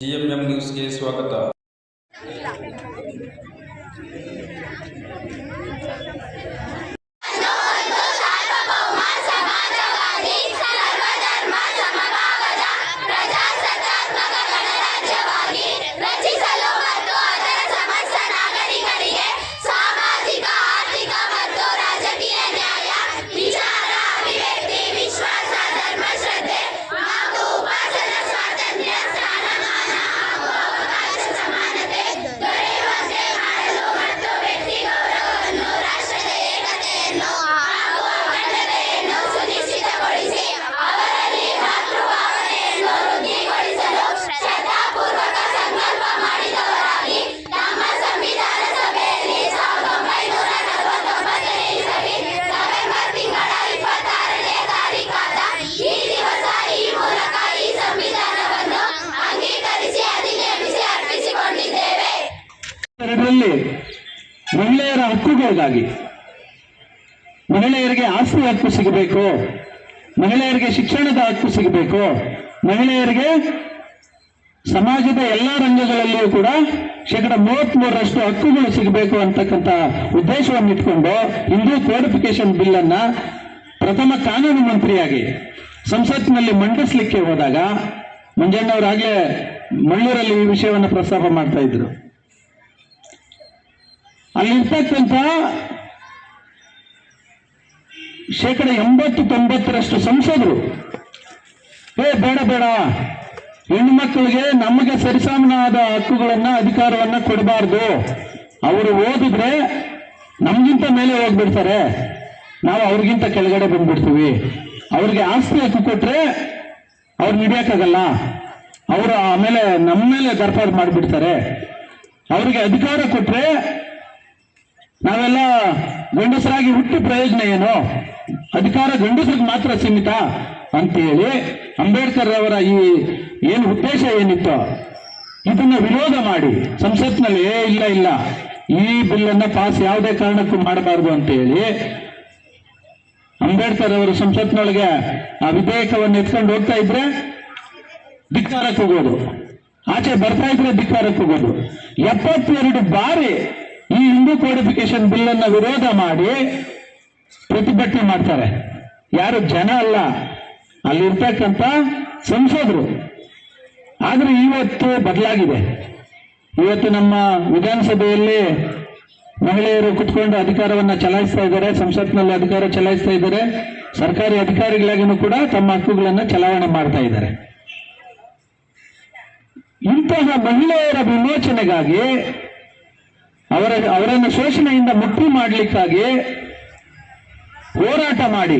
GMM news के स्वागत ಎರಡರಲ್ಲಿ ಮಹಿಳೆಯರ ಹಕ್ಕುಗಳಿಗಾಗಿ ಮಹಿಳೆಯರಿಗೆ ಆಸ್ತಿ ಹಕ್ಕು ಸಿಗಬೇಕು, ಮಹಿಳೆಯರಿಗೆ ಶಿಕ್ಷಣದ ಹಕ್ಕು ಸಿಗಬೇಕು, ಮಹಿಳೆಯರಿಗೆ ಸಮಾಜದ ಎಲ್ಲ ರಂಗಗಳಲ್ಲಿಯೂ ಕೂಡ ಶೇಕಡ ಮೂವತ್ಮೂರರಷ್ಟು ಹಕ್ಕುಗಳು ಸಿಗಬೇಕು ಅಂತಕ್ಕಂಥ ಉದ್ದೇಶವನ್ನು ಇಟ್ಕೊಂಡು ಹಿಂದೂ ಕೋಡಿಫಿಕೇಶನ್ ಬಿಲ್ ಅನ್ನ ಪ್ರಥಮ ಕಾನೂನು ಮಂತ್ರಿಯಾಗಿ ಸಂಸತ್ನಲ್ಲಿ ಮಂಡಿಸ್ಲಿಕ್ಕೆ ಹೋದಾಗ ಮಂಜಣ್ಣವರಾಗಲೇ ಮಳ್ಳೂರಲ್ಲಿ ಈ ವಿಷಯವನ್ನು ಪ್ರಸ್ತಾಪ ಮಾಡ್ತಾ ಇದ್ರು. ಅಲ್ಲಿರ್ತಕ್ಕಂಥ ಶೇಕಡ ಎಂಬತ್ತು ತೊಂಬತ್ತರಷ್ಟು ಸಂಸದರು. ಏ, ಬೇಡ ಬೇಡ. ಹೆಣ್ಣು ಮಕ್ಕಳಿಗೆ ನಮಗೆ ಸರಿಸಾಮನಾದ ಹಕ್ಕುಗಳನ್ನ, ಅಧಿಕಾರವನ್ನ ಕೊಡಬಾರ್ದು. ಅವರು ಓದಿದ್ರೆ ನಮಗಿಂತ ಮೇಲೆ ಹೋಗ್ಬಿಡ್ತಾರೆ. ನಾವು ಅವ್ರಿಗಿಂತ ಕೆಳಗಡೆ ಬಂದ್ಬಿಡ್ತೀವಿ. ಅವ್ರಿಗೆ ಆಸ್ತಿ ಹಕ್ಕು ಕೊಟ್ರೆ ಅವ್ರು ಹಿಡಿಯಕ್ಕಾಗಲ್ಲ. ಅವರು ಆಮೇಲೆ ನಮ್ಮ ಮೇಲೆ ದರ್ಪಾರ್ ಮಾಡಿಬಿಡ್ತಾರೆ. ಅವ್ರಿಗೆ ಅಧಿಕಾರ ಕೊಟ್ರೆ ನಾವೆಲ್ಲ ಗಂಡಸರಾಗಿ ಹುಟ್ಟಿ ಪ್ರಯೋಜನ ಏನು? ಅಧಿಕಾರ ಗಂಡಸರಿಗೆ ಮಾತ್ರ ಸೀಮಿತ ಅಂತೇಳಿ ಅಂಬೇಡ್ಕರ್ ಅವರ ಈ ಏನು ಉದ್ದೇಶ ಏನಿತ್ತು ಇದನ್ನ ವಿರೋಧ ಮಾಡಿ ಸಂಸತ್ನಲ್ಲಿ "ಏ, ಇಲ್ಲ ಇಲ್ಲ ಈ ಬಿಲ್ ಅನ್ನ ಪಾಸ್ ಯಾವುದೇ ಕಾರಣಕ್ಕೂ ಮಾಡಬಾರದು ಅಂತ ಹೇಳಿ ಅಂಬೇಡ್ಕರ್ ಅವರು ಸಂಸತ್ನೊಳಗೆ ಆ ವಿಧೇಯಕವನ್ನು ಎತ್ಕೊಂಡು ಹೋಗ್ತಾ ಇದ್ರೆ ಧಿಕ್ಕಾರಕ್ಕೆ ಹೋಗೋದು. ಆಚೆ ಬರ್ತಾ ಇದ್ರೆ ಧಿಕ್ಕಾರಕ್ಕೆ ಹೋಗೋದು. ಎಪ್ಪತ್ತೆರಡು ಬಾರಿ ಈ ಹಿಂದೂ ಕೋಡಿಫಿಕೇಶನ್ ಬಿಲ್ ಅನ್ನ ವಿರೋಧ ಮಾಡಿ ಪ್ರತಿಭಟನೆ ಮಾಡ್ತಾರೆ. ಯಾರು ಜನ ಅಲ್ಲ ಅಲ್ಲಿರ್ತಕ್ಕಂಥ ಸಂಸದರು. ಆದ್ರೆ ಇವತ್ತು ಬದಲಾಗಿದೆ. ಇವತ್ತು ನಮ್ಮ ವಿಧಾನಸಭೆಯಲ್ಲಿ ಮಹಿಳೆಯರು ಕುತ್ಕೊಂಡು ಅಧಿಕಾರವನ್ನ ಚಲಾಯಿಸ್ತಾ ಇದ್ದಾರೆ, ಸಂಸತ್ನಲ್ಲಿ ಅಧಿಕಾರ ಚಲಾಯಿಸ್ತಾ ಇದ್ದಾರೆ. ಸರ್ಕಾರಿ ಅಧಿಕಾರಿಗಳಾಗಿನೂ ಕೂಡ ತಮ್ಮ ಹಕ್ಕುಗಳನ್ನ ಚಲಾವಣೆ ಮಾಡ್ತಾ ಇದ್ದಾರೆ. ಇಂತಹ ಮಹಿಳೆಯರ ವಿಮೋಚನೆಗಾಗಿ ಅವರ ಅವರನ್ನು ಶೋಷಣೆಯಿಂದ ಮುಕ್ತಿ ಮಾಡಲಿಕ್ಕಾಗಿ ಹೋರಾಟ ಮಾಡಿ.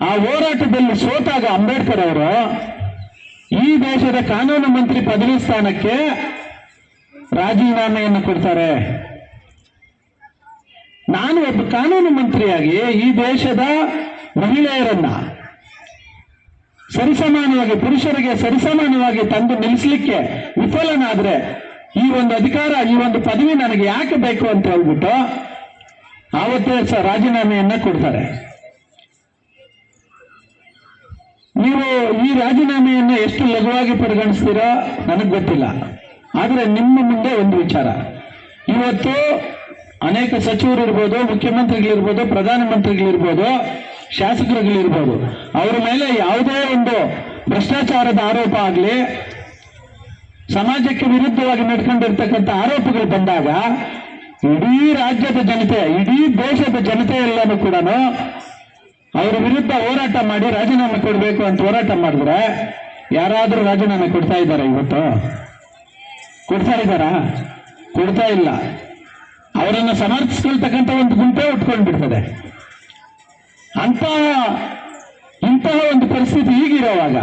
ಆ ಹೋರಾಟದಲ್ಲಿ ಸೋತಾಗ ಅಂಬೇಡ್ಕರ್ ಅವರು ಈ ದೇಶದ ಕಾನೂನು ಮಂತ್ರಿ ಪದವಿ ಸ್ಥಾನಕ್ಕೆ ರಾಜೀನಾಮೆಯನ್ನು ಕೊಡ್ತಾರೆ. ನಾನು ಒಬ್ಬ ಕಾನೂನು ಮಂತ್ರಿಯಾಗಿ ಈ ದೇಶದ ಮಹಿಳೆಯರನ್ನ ಸರಿಸಮಾನವಾಗಿ, ಪುರುಷರಿಗೆ ಸರಿಸಮಾನವಾಗಿ ತಂದು ನಿಲ್ಲಿಸಲಿಕ್ಕೆ ವಿಫಲನಾದ್ರೆ ಈ ಒಂದು ಅಧಿಕಾರ, ಈ ಒಂದು ಪದವಿ ನನಗೆ ಯಾಕೆ ಬೇಕು ಅಂತ ಹೇಳ್ಬಿಟ್ಟು ಆವತ್ತೇ ಸಹ ರಾಜೀನಾಮೆಯನ್ನ ಕೊಡ್ತಾರೆ. ನೀವು ಈ ರಾಜೀನಾಮೆಯನ್ನು ಎಷ್ಟು ಲಘುವಾಗಿ ಪರಿಗಣಿಸ್ತೀರೋ ನನಗೆ ಗೊತ್ತಿಲ್ಲ. ಆದರೆ ನಿಮ್ಮ ಮುಂದೆ ಒಂದು ವಿಚಾರ. ಇವತ್ತು ಅನೇಕ ಸಚಿವರು ಇರ್ಬೋದು ಮುಖ್ಯಮಂತ್ರಿಗಳಿರ್ಬೋದು ಪ್ರಧಾನಮಂತ್ರಿಗಳಿರ್ಬೋದು ಶಾಸಕರುಗಳಿರ್ಬೋದು, ಅವರ ಮೇಲೆ ಯಾವುದೇ ಒಂದು ಭ್ರಷ್ಟಾಚಾರದ ಆರೋಪ ಆಗಲಿ ಸಮಾಜಕ್ಕೆ ವಿರುದ್ಧವಾಗಿ ನಡ್ಕೊಂಡಿರ್ತಕ್ಕಂಥ ಆರೋಪಗಳು ಬಂದಾಗ ಇಡೀ ರಾಜ್ಯದ ಜನತೆ, ಇಡೀ ದೇಶದ ಜನತೆ ಎಲ್ಲನೂ ಕೂಡ ಅವರ ವಿರುದ್ಧ ಹೋರಾಟ ಮಾಡಿ ರಾಜೀನಾಮೆ ಕೊಡಬೇಕು ಅಂತ ಹೋರಾಟ ಮಾಡಿದ್ರೆ ಯಾರಾದರೂ ರಾಜೀನಾಮೆ ಕೊಡ್ತಾ ಇದ್ದಾರೆ ಇವತ್ತು? ಕೊಡ್ತಾ ಇದ್ದಾರಾ? ಕೊಡ್ತಾ ಇಲ್ಲ. ಅವರನ್ನು ಸಮರ್ಥಿಸ್ಕೊಳ್ತಕ್ಕಂಥ ಒಂದು ಗುಂಪೇ ಉಟ್ಕೊಂಡು ಬಿಡ್ತದೆ ಅಂತಹ, ಇಂತಹ ಒಂದು ಪರಿಸ್ಥಿತಿ ಈಗಿರುವಾಗ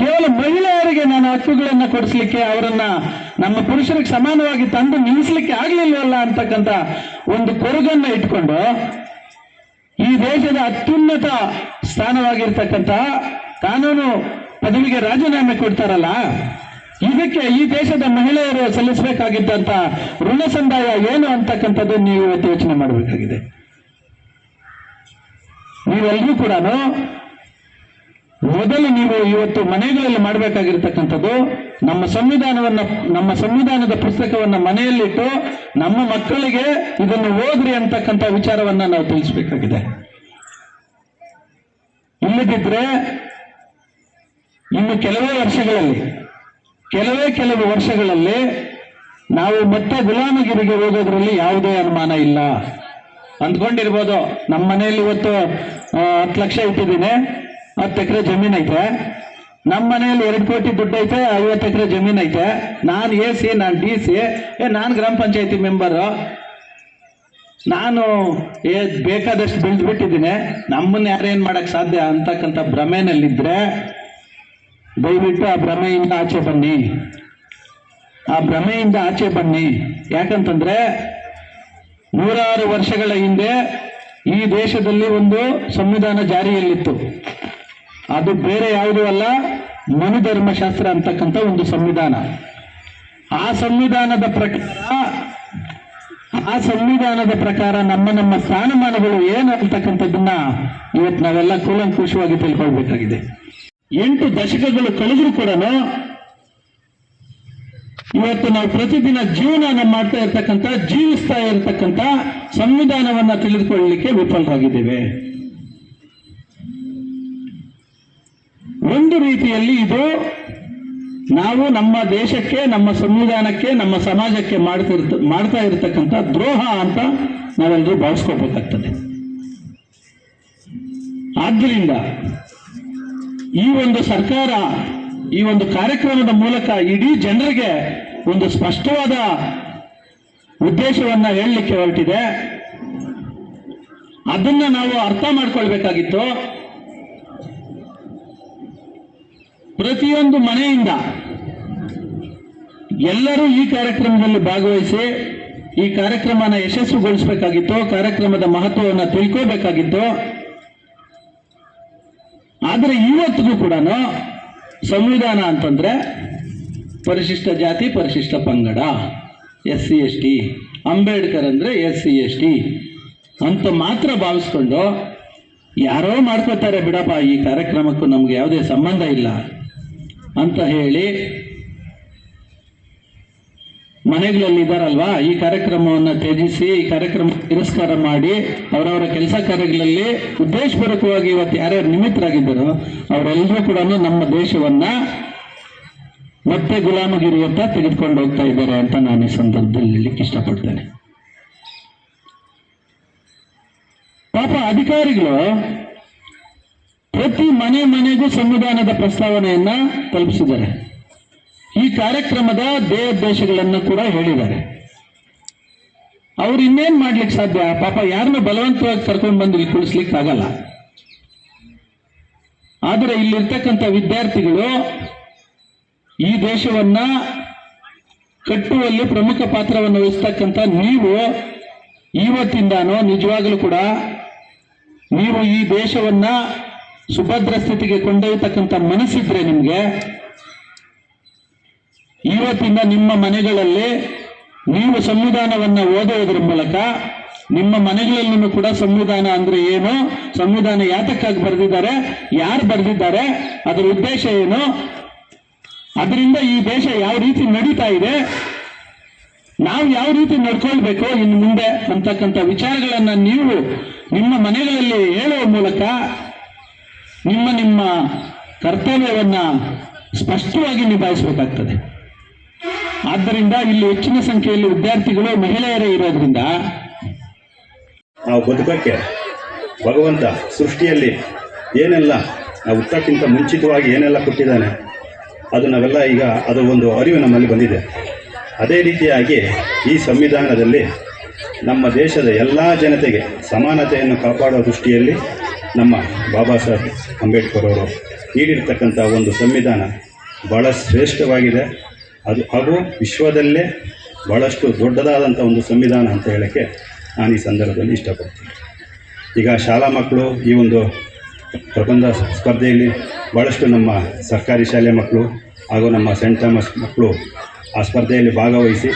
ಕೇವಲ ಮಹಿಳೆಯರಿಗೆ ನಾನು ಹಕ್ಕುಗಳನ್ನು ಕೊಡಿಸ್ಲಿಕ್ಕೆ ಅವರನ್ನ ನಮ್ಮ ಪುರುಷರಿಗೆ ಸಮಾನವಾಗಿ ತಂದು ನಿಲ್ಲಿಸ್ಲಿಕ್ಕೆ ಆಗ್ಲಿಲ್ವಲ್ಲ ಅಂತಕ್ಕಂಥ ಒಂದು ಕೊರಗನ್ನ ಇಟ್ಕೊಂಡು ಈ ದೇಶದ ಅತ್ಯುನ್ನತ ಸ್ಥಾನವಾಗಿರ್ತಕ್ಕಂಥ ಕಾನೂನು ಪದವಿಗೆ ರಾಜೀನಾಮೆ ಕೊಡ್ತಾರಲ್ಲ, ಇದಕ್ಕೆ ಈ ದೇಶದ ಮಹಿಳೆಯರು ಸಲ್ಲಿಸಬೇಕಾಗಿದ್ದಂತ ಋಣ ಸಂದಾಯ ಏನು ಅಂತಕ್ಕಂಥದ್ದು ನೀವು ಇವತ್ತು ಯೋಚನೆ ಮಾಡಬೇಕಾಗಿದೆ. ನೀವೆಲ್ಲರೂ ಕೂಡ ಮೊದಲು ನೀವು ಇವತ್ತು ಮನೆಗಳಲ್ಲಿ ಮಾಡಬೇಕಾಗಿರ್ತಕ್ಕಂಥದ್ದು, ನಮ್ಮ ಸಂವಿಧಾನವನ್ನ, ನಮ್ಮ ಸಂವಿಧಾನದ ಪುಸ್ತಕವನ್ನ ಮನೆಯಲ್ಲಿಟ್ಟು ನಮ್ಮ ಮಕ್ಕಳಿಗೆ ಇದನ್ನು ಓದ್ರಿ ಅಂತಕ್ಕಂಥ ವಿಚಾರವನ್ನ ನಾವು ತಿಳಿಸಬೇಕಾಗಿದೆ. ಇಲ್ಲದಿದ್ರೆ ಇನ್ನು ಕೆಲವೇ ವರ್ಷಗಳಲ್ಲಿ, ಕೆಲವೇ ಕೆಲವು ವರ್ಷಗಳಲ್ಲಿ ನಾವು ಮತ್ತೆ ಗುಲಾಮಗಿರಿಗೆ ಹೋಗೋದ್ರಲ್ಲಿ ಯಾವುದೇ ಅನುಮಾನ ಇಲ್ಲ. ಅಂದ್ಕೊಂಡಿರ್ಬೋದು, ನಮ್ಮ ಮನೆಯಲ್ಲಿ ಇವತ್ತು ಹತ್ತು ಲಕ್ಷ ಇಟ್ಟಿದ್ದೀನಿ. ಹತ್ತು ಎಕರೆ ಜಮೀನ್ ಐತೆ. ನಮ್ಮ ಮನೆಯಲ್ಲಿ ಎರಡು ಕೋಟಿ ದುಡ್ಡು ಐತೆ, ಐವತ್ತು ಎಕರೆ ಜಮೀನ್ ಐತೆ. ನಾನು ಎ ಸಿ, ನಾನು ಡಿ ಸಿ, ಏ, ನಾನು ಗ್ರಾಮ ಪಂಚಾಯತಿ ಮೆಂಬರು ನಾನು ಏ ಬೇಕಾದಷ್ಟು ಬೆಳೆದ್ಬಿಟ್ಟಿದ್ದೀನಿ. ನಮ್ಮನ್ನು ಯಾರೇನು ಮಾಡೋಕ್ಕೆ ಸಾಧ್ಯ ಅಂತಕ್ಕಂಥ ಭ್ರಮೆಯಲ್ಲಿದ್ದರೆ ದಯವಿಟ್ಟು ಆ ಭ್ರಮೆಯಿಂದ ಆಚೆ ಬನ್ನಿ. ಆ ಭ್ರಮೆಯಿಂದ ಆಚೆ ಬನ್ನಿ. ಯಾಕಂತಂದರೆ ನೂರಾರು ವರ್ಷಗಳ ಹಿಂದೆ ಈ ದೇಶದಲ್ಲಿ ಒಂದು ಸಂವಿಧಾನ ಜಾರಿಯಲ್ಲಿತ್ತು. ಅದು ಬೇರೆ ಯಾವುದೂ ಅಲ್ಲ ಮನುಧರ್ಮಶಾಸ್ತ್ರ ಅಂತಕ್ಕಂಥ ಒಂದು ಸಂವಿಧಾನ. ಆ ಸಂವಿಧಾನದ ಪ್ರಕಾರ, ಆ ಸಂವಿಧಾನದ ಪ್ರಕಾರ ನಮ್ಮ ನಮ್ಮ ಸ್ಥಾನಮಾನಗಳು ಏನು ಅಂತಕ್ಕಂಥದ್ದನ್ನ ಇವತ್ತು ನಾವೆಲ್ಲ ಕೂಲಂಕುಷವಾಗಿ ತಿಳ್ಕೊಳ್ಬೇಕಾಗಿದೆ. ಎಂಟು ದಶಕಗಳು ಕಳೆದ್ರೂ ಕೂಡ ಇವತ್ತು ನಾವು ಪ್ರತಿದಿನ ಜೀವನ ಮಾಡ್ತಾ ಇರ್ತಕ್ಕಂಥ, ಜೀವಿಸ್ತಾ ಇರತಕ್ಕಂಥ ಸಂವಿಧಾನವನ್ನ ತಿಳಿದುಕೊಳ್ಳಲಿಕ್ಕೆ ವಿಫಲರಾಗಿದ್ದೇವೆ. ಒಂದು ರೀತಿಯಲ್ಲಿ ಇದು ನಾವು ನಮ್ಮ ದೇಶಕ್ಕೆ, ನಮ್ಮ ಸಂವಿಧಾನಕ್ಕೆ, ನಮ್ಮ ಸಮಾಜಕ್ಕೆ ಮಾಡ್ತಿರ್ತ, ಮಾಡ್ತಾ ಇರತಕ್ಕಂಥ ದ್ರೋಹ ಅಂತ ನಾವೆಲ್ಲರೂ ಭಾವಿಸ್ಕೋಬೇಕಾಗ್ತದೆ ಆದ್ದರಿಂದ ಈ ಒಂದು ಸರ್ಕಾರ, ಈ ಒಂದು ಕಾರ್ಯಕ್ರಮದ ಮೂಲಕ ಇಡೀ ಜನರಿಗೆ ಒಂದು ಸ್ಪಷ್ಟವಾದ ಉದ್ದೇಶವನ್ನ ಹೇಳಲಿಕ್ಕೆ ಹೊರಟಿದೆ. ಅದನ್ನ ನಾವು ಅರ್ಥ ಮಾಡ್ಕೊಳ್ಬೇಕಾಗಿತ್ತು. ಪ್ರತಿಯೊಂದು ಮನೆಯಿಂದ ಎಲ್ಲರೂ ಈ ಕಾರ್ಯಕ್ರಮದಲ್ಲಿ ಭಾಗವಹಿಸಿ ಈ ಕಾರ್ಯಕ್ರಮನ ಯಶಸ್ವಿಗೊಳಿಸಬೇಕಾಗಿತ್ತು, ಕಾರ್ಯಕ್ರಮದ ಮಹತ್ವವನ್ನು ತಿಳ್ಕೋಬೇಕಾಗಿತ್ತು. ಆದರೆ ಇವತ್ತಿಗೂ ಕೂಡ ಸಂವಿಧಾನ ಅಂತಂದ್ರೆ ಪರಿಶಿಷ್ಟ ಜಾತಿ, ಪರಿಶಿಷ್ಟ ಪಂಗಡ S C S T Ambedkar ಅಂದ್ರೆ ಎಸ್ ಸಿ ಎಸ್ ಟಿ ಅಂತ ಮಾತ್ರ ಭಾವಿಸ್ಕೊಂಡು ಯಾರೋ ಮಾಡ್ಕೋತಾರೆ ಬಿಡಪ್ಪ ಈ ಕಾರ್ಯಕ್ರಮಕ್ಕೂ ನಮ್ಗೆ ಯಾವುದೇ ಸಂಬಂಧ ಇಲ್ಲ. ಅಂತ ಹೇಳಿ ಮನೆಗಳಲ್ಲಿ ಇದಾರಲ್ವಾ? ಈ ಕಾರ್ಯಕ್ರಮವನ್ನು ತ್ಯಜಿಸಿ, ಈ ಕಾರ್ಯಕ್ರಮ ತಿರಸ್ಕಾರ ಮಾಡಿ ಅವರವರ ಕೆಲಸ ಕಾರ್ಯಗಳಲ್ಲಿ ಉದ್ದೇಶಪೂರ್ವಕವಾಗಿ ಇವತ್ತು ಯಾರ್ಯಾರು ನಿಮಿತ್ತರಾಗಿದ್ದಾರೋ ಅವರೆಲ್ಲರೂ ಕೂಡ ನಮ್ಮ ದೇಶವನ್ನ ಮತ್ತೆ ಗುಲಾಮಗಿರಿಯತ್ತ ತೆಗೆದುಕೊಂಡು ಹೋಗ್ತಾ ಇದ್ದಾರೆ ಅಂತ ನಾನು ಈ ಸಂದರ್ಭದಲ್ಲಿ ಹೇಳಲಿಕ್ಕೆ ಇಷ್ಟಪಡ್ತೇನೆ. ಪಾಪ ಅಧಿಕಾರಿಗಳು ಪ್ರತಿ ಮನೆ ಮನೆಗೂ ಸಂವಿಧಾನದ ಪ್ರಸ್ತಾವನೆಯನ್ನ ತಲುಪಿಸಿದ್ದಾರೆ. ಈ ಕಾರ್ಯಕ್ರಮದ ದೇವೋದ್ದೇಶಗಳನ್ನು ಕೂಡ ಹೇಳಿದ್ದಾರೆ. ಅವ್ರು ಇನ್ನೇನ್ ಮಾಡ್ಲಿಕ್ಕೆ ಸಾಧ್ಯ? ಪಾಪ ಯಾರನ್ನು ಬಲವಂತವಾಗಿ ಕರ್ಕೊಂಡು ಬಂದು ಇಲ್ಲಿ ಕುಳಿಸ್ಲಿಕ್ಕೆ ಆಗಲ್ಲ. ಆದರೆ ಇಲ್ಲಿರ್ತಕ್ಕಂಥ ವಿದ್ಯಾರ್ಥಿಗಳು ಈ ದೇಶವನ್ನ ಕಟ್ಟುವಲ್ಲಿ ಪ್ರಮುಖ ಪಾತ್ರವನ್ನು ವಹಿಸ್ತಕ್ಕಂಥ ನೀವು ಇವತ್ತಿಂದಾನೋ ನಿಜವಾಗಲೂ ಕೂಡ ನೀವು ಈ ದೇಶವನ್ನ ಸುಭದ್ರ ಸ್ಥಿತಿಗೆ ಕೊಂಡೊಯ್ಯತಕ್ಕಂಥ ಮನಸ್ಸಿದ್ರೆ ನಿಮಗೆ, ಇವತ್ತಿಂದ ನಿಮ್ಮ ಮನೆಗಳಲ್ಲಿ ನೀವು ಸಂವಿಧಾನವನ್ನ ಓದುವುದರ ಮೂಲಕ ನಿಮ್ಮ ಮನೆಗಳಲ್ಲೂ ಕೂಡ ಸಂವಿಧಾನ ಅಂದ್ರೆ ಏನು? ಸಂವಿಧಾನ ಯಾತಕ್ಕಾಗಿ ಬರೆದಿದ್ದಾರೆ? ಯಾರು ಬರೆದಿದ್ದಾರೆ? ಅದರ ಉದ್ದೇಶ ಏನು? ಅದರಿಂದ ಈ ದೇಶ ಯಾವ ರೀತಿ ನಡೀತಾ ಇದೆ? ನಾವು ಯಾವ ರೀತಿ ನಡ್ಕೊಳ್ಬೇಕು? ಇನ್ನು ಮುಂದೆ ಅಂತಕ್ಕಂಥ ವಿಚಾರಗಳನ್ನ ನೀವು ನಿಮ್ಮ ಮನೆಗಳಲ್ಲಿ ಹೇಳುವ ಮೂಲಕ ನಿಮ್ಮ ನಿಮ್ಮ ಕರ್ತವ್ಯವನ್ನ ಸ್ಪಷ್ಟವಾಗಿ ನಿಭಾಯಿಸಬೇಕಾಗ್ತದೆ. ಆದ್ದರಿಂದ ಇಲ್ಲಿ ಹೆಚ್ಚಿನ ಸಂಖ್ಯೆಯಲ್ಲಿ ವಿದ್ಯಾರ್ಥಿಗಳು ಮಹಿಳೆಯರೇ ಇರೋದ್ರಿಂದ ನಾವು ಬದುಕಕ್ಕೆ ಭಗವಂತ ಸೃಷ್ಟಿಯಲ್ಲಿ ಏನೆಲ್ಲ ನಾವು ಹುಟ್ಟಕ್ಕಿಂತ ಮುಂಚಿತವಾಗಿ ಏನೆಲ್ಲ ಕೊಟ್ಟಿದ್ದಾನೆ, ಅದು ನಾವೆಲ್ಲ ಈಗ ಅದು ಒಂದು ಅರಿವು ನಮ್ಮಲ್ಲಿ ಬಂದಿದೆ. ಅದೇ ರೀತಿಯಾಗಿ ಈ ಸಂವಿಧಾನದಲ್ಲಿ ನಮ್ಮ ದೇಶದ ಎಲ್ಲ ಜನತೆಗೆ ಸಮಾನತೆಯನ್ನು ಕಾಪಾಡುವ ದೃಷ್ಟಿಯಲ್ಲಿ ನಮ್ಮ ಬಾಬಾ ಸಾಹೇಬ್ ಅಂಬೇಡ್ಕರ್ ಅವರು ನೀಡಿರ್ತಕ್ಕಂಥ ಒಂದು ಸಂವಿಧಾನ ಭಾಳ ಶ್ರೇಷ್ಠವಾಗಿದೆ ಅದು ಹಾಗೂ ವಿಶ್ವದಲ್ಲೇ ಭಾಳಷ್ಟು ದೊಡ್ಡದಾದಂಥ ಒಂದು ಸಂವಿಧಾನ ಅಂತ ಹೇಳೋಕ್ಕೆ ನಾನು ಈ ಸಂದರ್ಭದಲ್ಲಿ ಇಷ್ಟಪಡ್ತೀನಿ. ಈಗ ಶಾಲಾ ಮಕ್ಕಳು ಈ ಒಂದು ಪ್ರಬಂಧ ಸ್ಪರ್ಧೆಯಲ್ಲಿ ಭಾಳಷ್ಟು ನಮ್ಮ ಸರ್ಕಾರಿ ಶಾಲೆ ಮಕ್ಕಳು ಹಾಗೂ ನಮ್ಮ ಸೆಂಟ್ ಥಾಮಸ್ ಮಕ್ಕಳು ಆ ಸ್ಪರ್ಧೆಯಲ್ಲಿ ಭಾಗವಹಿಸಿ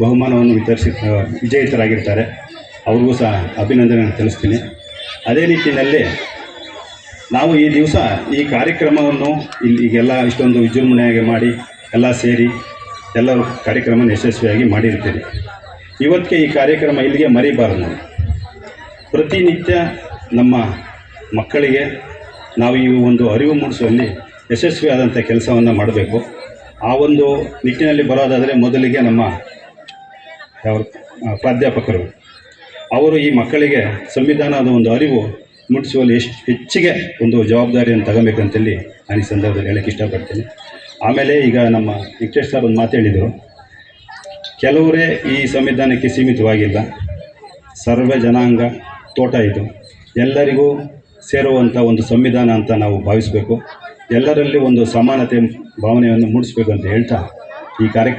ಬಹುಮಾನವನ್ನು ವಿತರಿಸಿ, ವಿಜೇತರಾಗಿರ್ತಾರೆ. ಅವ್ರಿಗೂ ಸಹ ಅಭಿನಂದನೆ ತಿಳಿಸ್ತೀನಿ. ಅದೇ ರೀತಿಯಲ್ಲಿ ನಾವು ಈ ದಿವಸ ಈ ಕಾರ್ಯಕ್ರಮವನ್ನು ಇಲ್ಲಿ ಈಗೆಲ್ಲ ಇಷ್ಟೊಂದು ವಿಜೃಂಭಣೆಯಾಗಿ ಮಾಡಿ ಎಲ್ಲ ಸೇರಿ ಎಲ್ಲರೂ ಕಾರ್ಯಕ್ರಮ ಯಶಸ್ವಿಯಾಗಿ ಮಾಡಿರ್ತೀರಿ. ಇವತ್ತಿಗೆ ಈ ಕಾರ್ಯಕ್ರಮ ಇಲ್ಲಿಗೆ ಮರಿಬಾರದು ನಾವು. ಪ್ರತಿನಿತ್ಯ ನಮ್ಮ ಮಕ್ಕಳಿಗೆ ನಾವು ಈ ಒಂದು ಅರಿವು ಮೂಡಿಸುವಲ್ಲಿ ಯಶಸ್ವಿಯಾದಂಥ ಕೆಲಸವನ್ನು ಮಾಡಬೇಕು. ಆ ಒಂದು ನಿಟ್ಟಿನಲ್ಲಿ ಬರೋದಾದರೆ ಮೊದಲಿಗೆ ನಮ್ಮ ಪ್ರಾಧ್ಯಾಪಕರು. ಅವರು ಈ ಮಕ್ಕಳಿಗೆ ಸಂವಿಧಾನದ ಒಂದು ಅರಿವು ಮುಟ್ಟಿಸುವಲ್ಲಿ ಎಷ್ಟು ಹೆಚ್ಚಿಗೆ ಒಂದು ಜವಾಬ್ದಾರಿಯನ್ನು ತಗೋಬೇಕಂತೇಳಿ ನಾನು ಈ ಸಂದರ್ಭದಲ್ಲಿ ಹೇಳಕ್ಕೆ ಇಷ್ಟಪಡ್ತೀನಿ. ಆಮೇಲೆ ಈಗ ನಮ್ಮ ವೆಂಕಟೇಶ್ ಸರ್ ಒಂದು ಮಾತು ಹೇಳಿದರು. ಕೆಲವರೇ ಈ ಸಂವಿಧಾನಕ್ಕೆ ಸೀಮಿತವಾಗಿಲ್ಲ. ಸರ್ವ ಜನಾಂಗ ತೋಟ ಇದು. ಎಲ್ಲರಿಗೂ ಸೇರುವಂಥ ಒಂದು ಸಂವಿಧಾನ ಅಂತ ನಾವು ಭಾವಿಸಬೇಕು. ಎಲ್ಲರಲ್ಲಿ ಒಂದು ಸಮಾನತೆ ಭಾವನೆಯನ್ನು ಮೂಡಿಸಬೇಕು ಅಂತ ಹೇಳ್ತಾ ಈ ಕಾರ್ಯಕ್ರಮ